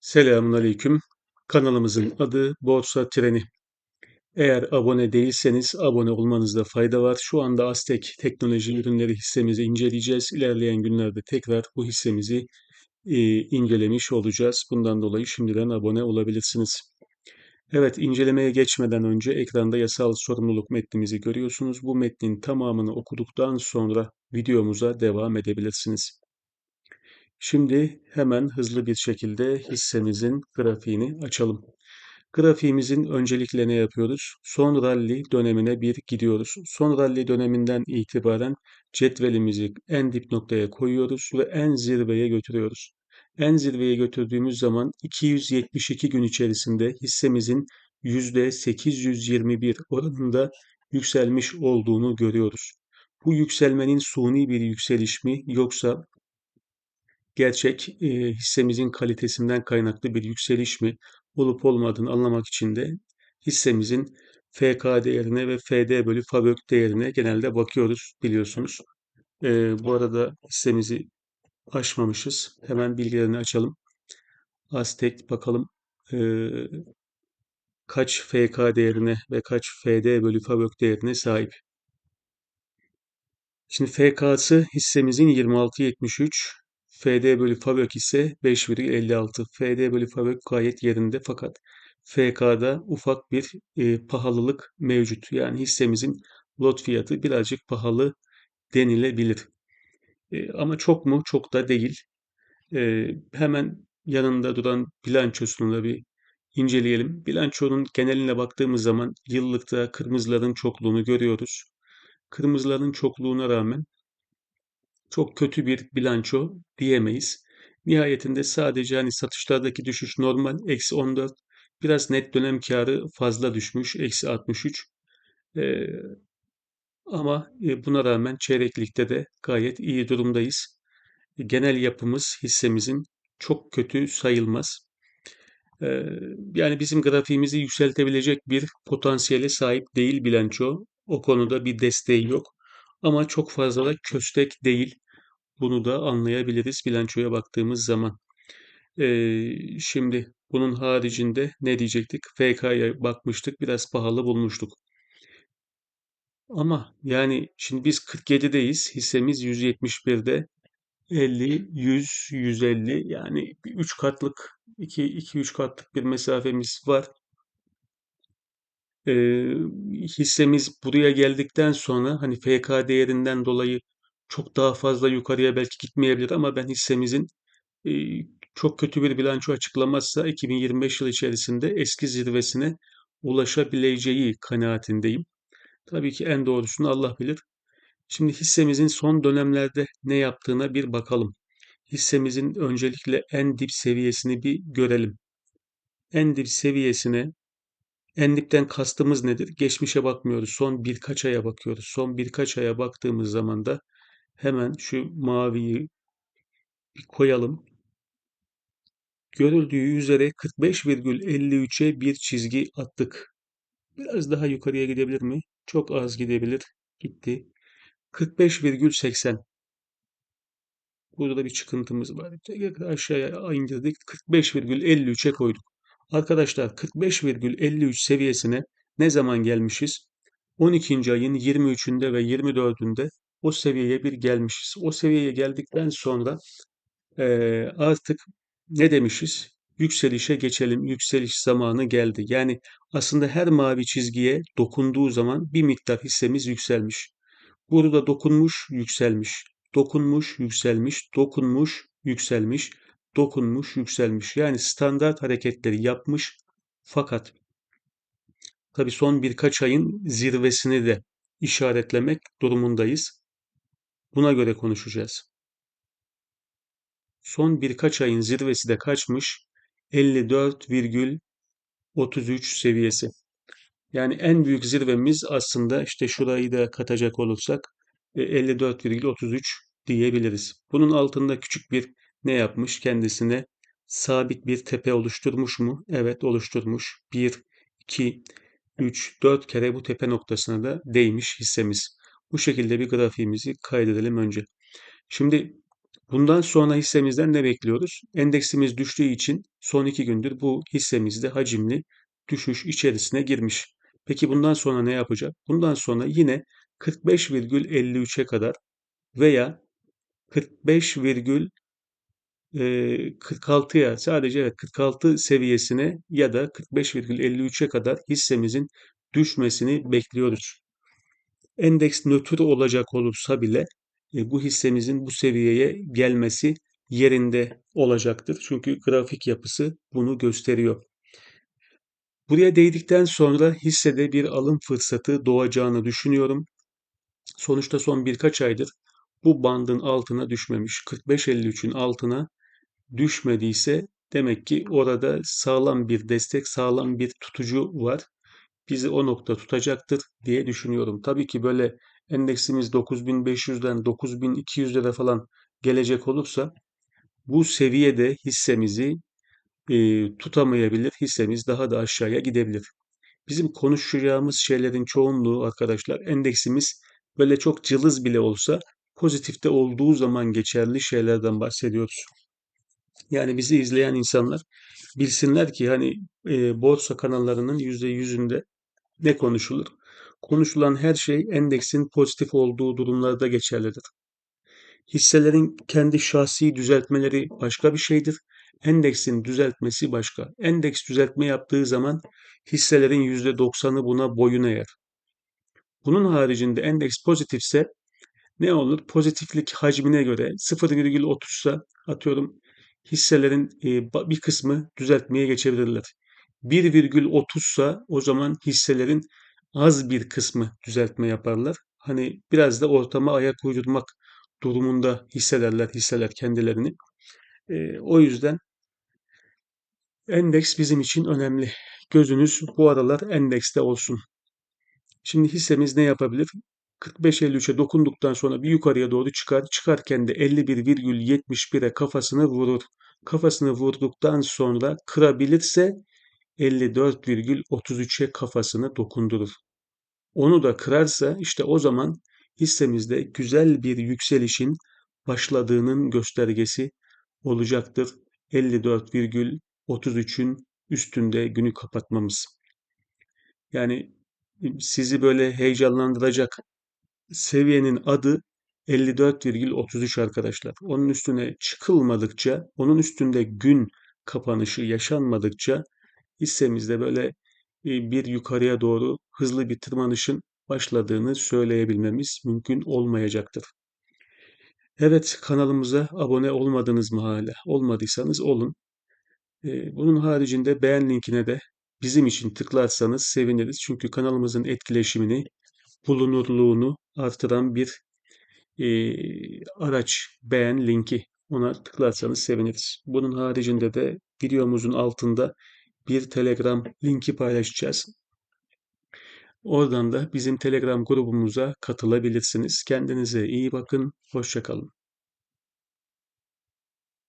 Selamünaleyküm. Kanalımızın adı Borsa Treni. Eğer abone değilseniz abone olmanızda fayda var. Şu anda Aztek Teknoloji Ürünleri hissemizi inceleyeceğiz. İlerleyen günlerde tekrar bu hissemizi e, incelemiş olacağız. Bundan dolayı şimdiden abone olabilirsiniz. Evet, incelemeye geçmeden önce ekranda yasal sorumluluk metnimizi görüyorsunuz. Bu metnin tamamını okuduktan sonra videomuza devam edebilirsiniz. Şimdi hemen hızlı bir şekilde hissemizin grafiğini açalım. Grafiğimizin öncelikle ne yapıyoruz? Son rally dönemine bir gidiyoruz. Son rally döneminden itibaren cetvelimizi en dip noktaya koyuyoruz ve en zirveye götürüyoruz. En zirveye götürdüğümüz zaman 272 gün içerisinde hissemizin %821 oranında yükselmiş olduğunu görüyoruz. Bu yükselmenin suni bir yükseliş mi yoksa gerçek e, hissemizin kalitesinden kaynaklı bir yükseliş mi olup olmadığını anlamak için de hissemizin FK değerine ve FD bölü FAVÖK değerine genelde bakıyoruz biliyorsunuz. E, bu arada hissemizi açmamışız. Hemen bilgilerini açalım. Aztek bakalım e, kaç FK değerine ve kaç FD bölü FAVÖK değerine sahip. Şimdi FK'sı hissemizin 26.73, FD bölü FAVÖK ise 5,56. FD bölü FAVÖK gayet yerinde fakat FK'da ufak bir e, pahalılık mevcut. Yani hissemizin lot fiyatı birazcık pahalı denilebilir. E, ama çok mu? Çok da değil. E, hemen yanında duran bilançosunu da bir inceleyelim. Bilançonun geneline baktığımız zaman yıllıkta kırmızıların çokluğunu görüyoruz. Kırmızıların çokluğuna rağmen çok kötü bir bilanço diyemeyiz. Nihayetinde sadece hani satışlardaki düşüş normal eksi 14 biraz net dönem karı fazla düşmüş eksi 63 ee, ama e, buna rağmen çeyreklikte de gayet iyi durumdayız. Genel yapımız hissemizin çok kötü sayılmaz. Ee, yani bizim grafiğimizi yükseltebilecek bir potansiyele sahip değil bilanço. O konuda bir desteği yok. Ama çok fazla da köstek değil. Bunu da anlayabiliriz bilançoya baktığımız zaman. Ee, şimdi bunun haricinde ne diyecektik? FK'ya bakmıştık. Biraz pahalı bulmuştuk. Ama yani şimdi biz 47'deyiz. Hissemiz 171'de. 50, 100, 150 yani 3 katlık 2 2 3 katlık bir mesafemiz var. Ee, hissemiz buraya geldikten sonra hani FK değerinden dolayı çok daha fazla yukarıya belki gitmeyebilir ama ben hissemizin e, çok kötü bir bilanço açıklamazsa 2025 yıl içerisinde eski zirvesine ulaşabileceği kanaatindeyim. Tabii ki en doğrusunu Allah bilir. Şimdi hissemizin son dönemlerde ne yaptığına bir bakalım. Hissemizin öncelikle en dip seviyesini bir görelim. En dip seviyesine en dipten kastımız nedir? Geçmişe bakmıyoruz. Son birkaç aya bakıyoruz. Son birkaç aya baktığımız zaman da hemen şu maviyi bir koyalım. Görüldüğü üzere 45,53'e bir çizgi attık. Biraz daha yukarıya gidebilir mi? Çok az gidebilir. Gitti. 45,80. Burada da bir çıkıntımız var. Aşağıya indirdik. 45,53'e koyduk. Arkadaşlar 45,53 seviyesine ne zaman gelmişiz? 12. ayın 23'ünde ve 24'ünde o seviyeye bir gelmişiz. O seviyeye geldikten sonra e, artık ne demişiz? Yükselişe geçelim. Yükseliş zamanı geldi. Yani aslında her mavi çizgiye dokunduğu zaman bir miktar hissemiz yükselmiş. Burada dokunmuş, yükselmiş. Dokunmuş, yükselmiş. Dokunmuş, yükselmiş. Dokunmuş, yükselmiş. Yani standart hareketleri yapmış. Fakat tabii son birkaç ayın zirvesini de işaretlemek durumundayız. Buna göre konuşacağız. Son birkaç ayın zirvesi de kaçmış? 54,33 seviyesi. Yani en büyük zirvemiz aslında işte şurayı da katacak olursak 54,33 e, diyebiliriz. Bunun altında küçük bir ne yapmış? Kendisine sabit bir tepe oluşturmuş mu? Evet oluşturmuş. 1, 2, 3, 4 kere bu tepe noktasına da değmiş hissemiz. Bu şekilde bir grafiğimizi kaydedelim önce. Şimdi Bundan sonra hissemizden ne bekliyoruz? Endeksimiz düştüğü için son iki gündür bu hissemizde hacimli düşüş içerisine girmiş. Peki bundan sonra ne yapacak? Bundan sonra yine 45,53'e kadar veya 45,46'ya sadece evet 46 seviyesine ya da 45,53'e kadar hissemizin düşmesini bekliyoruz. Endeks nötr olacak olursa bile e, bu hissemizin bu seviyeye gelmesi yerinde olacaktır. Çünkü grafik yapısı bunu gösteriyor. Buraya değdikten sonra hissede bir alım fırsatı doğacağını düşünüyorum. Sonuçta son birkaç aydır bu bandın altına düşmemiş. 45.53'ün altına düşmediyse demek ki orada sağlam bir destek, sağlam bir tutucu var. Bizi o nokta tutacaktır diye düşünüyorum. Tabii ki böyle endeksimiz 9500'den 9200'lere falan gelecek olursa bu seviyede hissemizi e, tutamayabilir. Hissemiz daha da aşağıya gidebilir. Bizim konuşacağımız şeylerin çoğunluğu arkadaşlar endeksimiz böyle çok cılız bile olsa pozitifte olduğu zaman geçerli şeylerden bahsediyoruz. Yani bizi izleyen insanlar bilsinler ki hani e, borsa kanallarının yüzde yüzünde ne konuşulur? Konuşulan her şey endeksin pozitif olduğu durumlarda geçerlidir. Hisselerin kendi şahsi düzeltmeleri başka bir şeydir. Endeksin düzeltmesi başka. Endeks düzeltme yaptığı zaman hisselerin %90'ı buna boyun eğer. Bunun haricinde endeks pozitifse ne olur? Pozitiflik hacmine göre 0,30'sa atıyorum hisselerin bir kısmı düzeltmeye geçebilirler. 1,30'sa o zaman hisselerin az bir kısmı düzeltme yaparlar. Hani biraz da ortama ayak uydurmak durumunda hissederler hisseler kendilerini. E, o yüzden endeks bizim için önemli. Gözünüz bu aralar endekste olsun. Şimdi hissemiz ne yapabilir? 45-53'e dokunduktan sonra bir yukarıya doğru çıkar. Çıkarken de 51,71'e kafasını vurur. Kafasını vurduktan sonra kırabilirse 54,33'e kafasını dokundurur. Onu da kırarsa işte o zaman hissemizde güzel bir yükselişin başladığının göstergesi olacaktır. 54,33'ün üstünde günü kapatmamız. Yani sizi böyle heyecanlandıracak seviyenin adı 54,33 arkadaşlar. Onun üstüne çıkılmadıkça, onun üstünde gün kapanışı yaşanmadıkça hissemizde böyle bir yukarıya doğru hızlı bir tırmanışın başladığını söyleyebilmemiz mümkün olmayacaktır. Evet kanalımıza abone olmadınız mı hala? Olmadıysanız olun. Bunun haricinde beğen linkine de bizim için tıklarsanız seviniriz. Çünkü kanalımızın etkileşimini, bulunurluğunu artıran bir e, araç beğen linki. Ona tıklarsanız seviniriz. Bunun haricinde de videomuzun altında bir Telegram linki paylaşacağız. Oradan da bizim Telegram grubumuza katılabilirsiniz. Kendinize iyi bakın. Hoşçakalın.